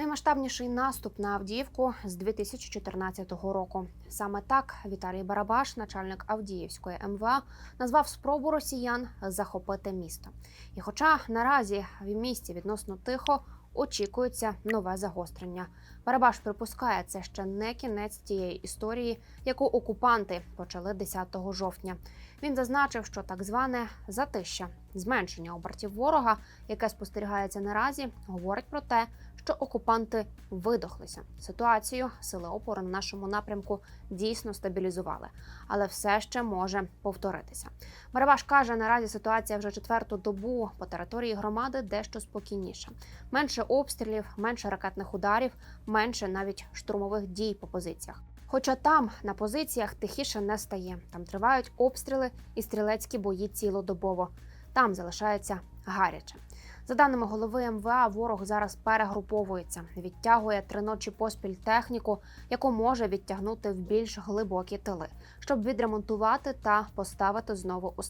Наймасштабніший наступ на Авдіївку з 2014 року. Саме так Віталій Барабаш, начальник Авдіївської МВА, назвав спробу росіян захопити місто. І хоча наразі в місті відносно тихо, очікується нове загострення. Барабаш припускає, це ще не кінець тієї історії, яку окупанти почали 10 жовтня. Він зазначив, що так зване затища, зменшення обертів ворога, яке спостерігається наразі, говорить про те, що окупанти видохлися. Ситуацію сили опору на нашому напрямку дійсно стабілізували, але все ще може повторитися. Барабаш каже, наразі ситуація вже четверту добу по території громади дещо спокійніша. Менше обстрілів, менше ракетних ударів, менше навіть штурмових дій по позиціях. Хоча там на позиціях тихіше не стає. Там тривають обстріли і стрілецькі бої цілодобово. Там залишається гаряче. За даними голови МВА, ворог зараз перегруповується, відтягує три ночі поспіль техніку, яку може відтягнути в більш глибокі тили, щоб відремонтувати та поставити знову у.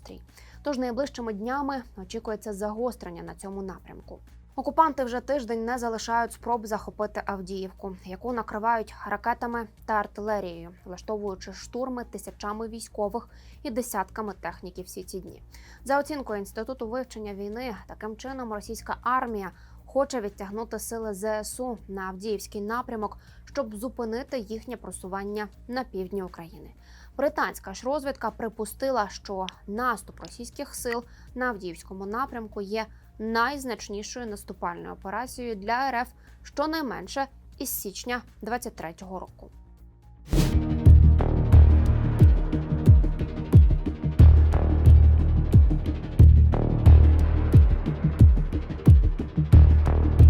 Тож найближчими днями очікується загострення на цьому напрямку. Окупанти вже тиждень не залишають спроб захопити Авдіївку, яку накривають ракетами та артилерією, влаштовуючи штурми тисячами військових і десятками техніки всі ці дні. За оцінкою інституту вивчення війни, таким чином російська армія хоче відтягнути сили ЗСУ на Авдіївський напрямок, щоб зупинити їхнє просування на півдні України. Британська ж розвідка припустила, що наступ російських сил на Авдіївському напрямку є найзначнішою наступальною операцією для РФ щонайменше із січня 23-го року.